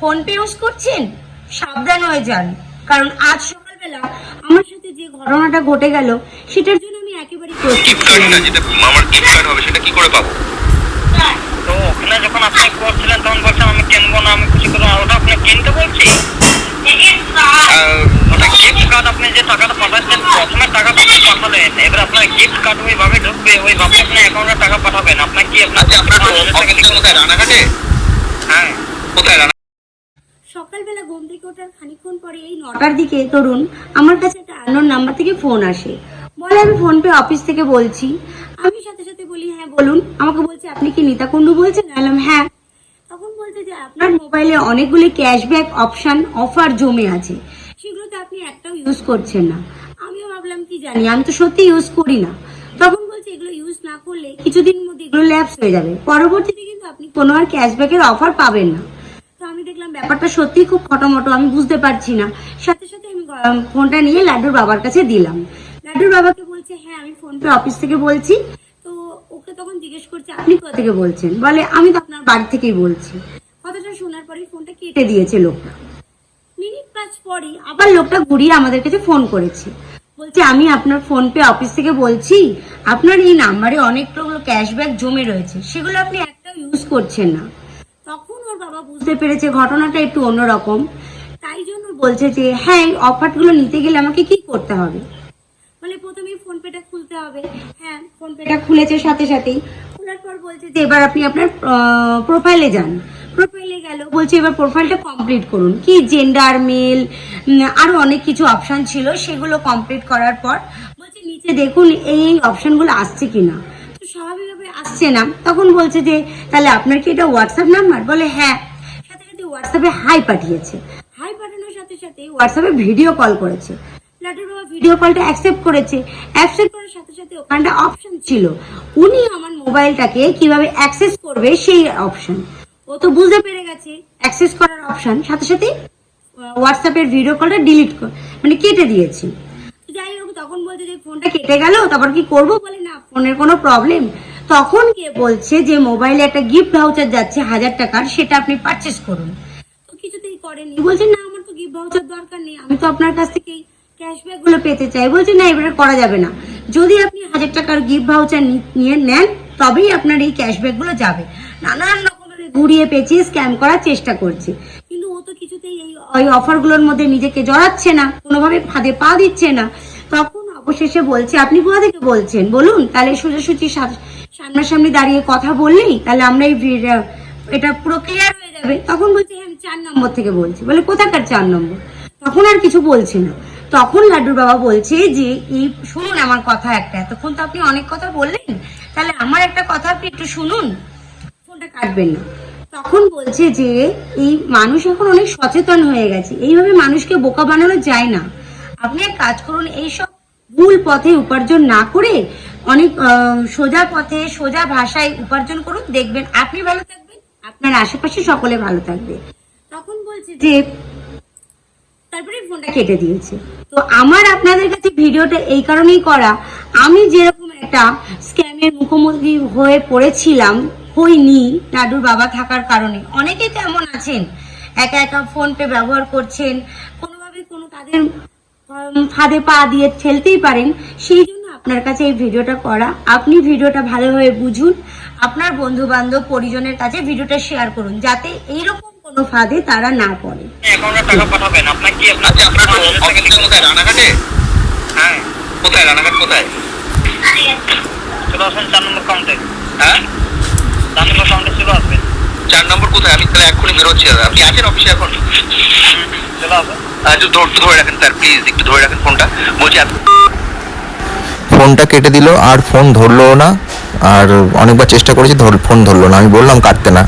Phone pay use করছেন? সাবধান হয়ে যান। কারণ আজ সকালবেলা আমার সাথে যে ঘটনাটা ঘটে গেল সেটার জন্য আমি একেবারেই প্রস্তুত। ছিলাম না। যেটা আমার গিফট কার্ড হবে সেটা কি করে পাবো? তো ওখানে যখন আপনি করছিলেন তখন বলছেন আমি কিনবো না আমি কিছু করব ওটা আপনি কিনতে বলছি ওটা গিফট কার্ড আপনি যে টাকাটা পাঠাচ্ছেন প্রথমে টাকাটা আপনি পাঠালেন। এবার আপনার গিফট কার্ড ওইভাবে ঢুকবে ওইভাবে আপনি অ্যাকাউন্টে টাকা পাঠাবেন। আপনার কি আপনার আচ্ছা আপনার রানাঘাটে? হ্যাঁ। কোথায়? রানা সকালবেলা ঘুম থেকে ওঠার খানিকক্ষণ পরে এই নটার দিকে তরুণ আমার কাছে একটা আননোন নাম্বার থেকে ফোন আসে। বলে, আমি ফোন পে অফিস থেকে বলছি। আমি সাথে সাথে বলি হ্যাঁ বলুন। আমাকে বলছে, আপনি কি নিতা কুন্ডু বলছেন? বললাম হ্যাঁ। তখন বলছে যে, আপনার মোবাইলে অনেকগুলি ক্যাশব্যাক অপশন অফার জমে আছে। সেগুলোতে আপনি একটাও ইউজ করছেন না। আমিও ভাবলাম, কি জানি, আমি তো সত্যি ইউজ করি না। তখন বলছে, এগুলো ইউজ না করলে কিছুদিন মধ্যে এগুলো ল্যাপস হয়ে যাবে। পরবর্তীতে কিন্তু আপনি কোনো আর ক্যাশব্যাকের অফার পাবেন না। ব্যাপারটা সত্যি খুব খটোমটো, আমি বুঝতে পারছি না। সাথে সাথে আমি ফোনটা নিয়ে লাড্ডুর বাবার কাছে দিলাম। লাড্ডুর বাবাকে বলছে হ্যাঁ আমি ফোন পে অফিস থেকে বলছি। তো ওকে তখন জিজ্ঞেস করছে, আপনি কোথা থেকে বলছেন? বলে, আমি তো আপনার বাড়ি থেকেই বলছি। কথাটা শোনার পরেই ফোনটা কেটে দিয়েছে লোকটা। মিনিট পাঁচ পরেই আবার লোকটা ঘুরিয়ে আমাদের কাছে ফোন করেছে। বলছে, আমি আপনার ফোন পে অফিস থেকে বলছি, আপনার এই নাম্বারে অনেকগুলো ক্যাশব্যাক জমে রয়েছে। সেগুলো আপনি একটাও ইউজ করছেন না। বুঝতে পেরেছে ঘটনাটা একটু অন্যরকম। তাই জন্য বলছে যে হ্যাঁ এই অফারগুলো নিতে গেলে আমাকে কি করতে হবে? মানে প্রথমে ফোন পেটা খুলতে হবে। হ্যাঁ ফোন পেটা খুলেছে সাথে সাথেই। খোলার পর বলছে যে, এবার আপনি আপনার প্রোফাইলে যান। প্রোফাইলে গেল, বলছে, এবার প্রোফাইলটা কমপ্লিট করুন। কি জেন্ডার মেল আরও অনেক কিছু অপশন ছিল, সেগুলো কমপ্লিট করার পর বলছে, নিচে দেখুন এই অপশনগুলো আসছে কিনা। তো স্বাভাবিকভাবে আসছে না। তখন বলছে যে, তাহলে আপনার কি এটা হোয়াটসঅ্যাপ নাম্বার বলে হ্যাঁ। হোয়াটসঅ্যাপে হাই পাঠিয়েছে। হাই পাঠানোর সাথে সাথে হোয়াটসঅ্যাপে ভিডিও কল করেছে। লাটুর বাবা ভিডিও কলটা অ্যাকসেপ্ট করেছে। অ্যাকসেপ্ট করার সাথে সাথে ওখানটা অপশন ছিল। উনি আমার মোবাইলটাকে কীভাবে অ্যাক্সেস করবে সেই অপশন ও তো বুঝতে পেরে গেছে। অ্যাক্সেস করার অপশন সাথে সাথে হোয়াটসঅ্যাপের ভিডিও কলটা ডিলিট মানে কেটে দিয়েছি। যাই হোক তখন বলছে যে ফোনটা কেটে গেল তারপর কি করব? বলে না ফোনের কোনো প্রবলেম তখন কে বলছে যে মোবাইলে একটা গিফট ভাউচার যাচ্ছে হাজার টাকার সেটা আপনি পারচেস করুন। কিছুতেই করেনি। বলছে, না, আমার তো গিফট ভাউচার দরকার নেই। আমি তো আপনার কাছ থেকেই ক্যাশব্যাকগুলো পেতে চাই। বলছে, না, এবারে করা যাবে না। যদি আপনি হাজার টাকার গিফট ভাউচার নিয়ে নেন, তবেই আপনার এই ক্যাশব্যাকগুলো যাবে। নানান রকমের ঘুরিয়ে পেঁচিয়ে স্ক্যাম করার চেষ্টা করছে। কিন্তু ও তো কিছুতেই এই ওই অফারগুলোর মধ্যে নিজেকে জড়াচ্ছে না, কোনোভাবে ফাঁদে পা দিচ্ছে না। তখন অবশেষে বলছে, আপনি কোথা থেকে বলছেন? বলুন, তাহলে সোজাসুজি সামনাসামনি দাঁড়িয়ে কথা বললেই তাহলে আমরা এই এটা পুরো ক্লিয়ার যাবে তখন বলছে হ্যাঁ আমি চার নম্বর থেকে বলছি। বলে, কোথাকার চার নম্বর? তখন আর কিছু বলছে না। তখন লাড্ডুর বাবা বলছে যে, এই, শুনুন আমার কথা একটা। এতক্ষণ তো আপনি অনেক কথা বললেন। তাহলে আমার একটা কথা আপনি একটু শুনুন। ফোনটা কাটবেন না। তখন বলছে যে, এই মানুষ এখন অনেক সচেতন হয়ে গেছে। এইভাবে মানুষকে বোকা বানানো যায় না। আপনি এক কাজ করুন এইসব ভুল পথে উপার্জন না করে অনেক সোজা পথে, সোজা ভাষায় উপার্জন করুন। দেখবেন আপনি ভালো থাকবেন। আপনার আশেপাশে সকলে ভালো থাকবে। তখন বলছে যে তারপরে ফোনটা কেটে দিয়েছে। তো আমার আপনাদের কাছে ভিডিওটা এই কারণেই করা আমি যেরকম একটা স্ক্যামের মুখোমুখি হয়ে পড়েছিলাম হইনি লাডুর বাবা থাকার কারণে। অনেকে তেমন আছেন? একা একা ফোন পে ব্যবহার করছেন কোনোভাবে কোনো তাদের ফাঁদে পা দিয়ে ফেলতেই পারেন সেই জন্য আপনার কাছে এই ভিডিওটা করা। আপনি ভিডিওটা ভালোভাবে বুঝুন। আপনার বন্ধু বান্ধব পরিজনের কাছে ভিডিওটা শেয়ার করুন যাতে এইরকম কোনো ফাঁদে তারা না পড়ে। টাকা পাঠাবেন। আপনার কি আপনার আচ্ছা আপনার অফিস কোথায়? রানাঘাটে? হ্যাঁ। কোথায়? রানাঘাট কোথায়? চলে আসবেন চার নম্বর কাউন্টে হ্যাঁ? চার নম্বর কাউন্টে চলে আসবেন। চার নম্বর কোথায়? আমি তাহলে এক্ষুনি বেরোচ্ছি দাদা। আপনি আছেন অফিসে এখন? চলে আসবেন একটু ধরে রাখেন স্যার প্লিজ একটু ধরে রাখেন ফোনটা বলছি ফোনটা কেটে দিল, আর ফোন ধরলো না, আর অনেকবার চেষ্টা করেছি ফোন ধরলো না। আমি বললাম, কাটতে না।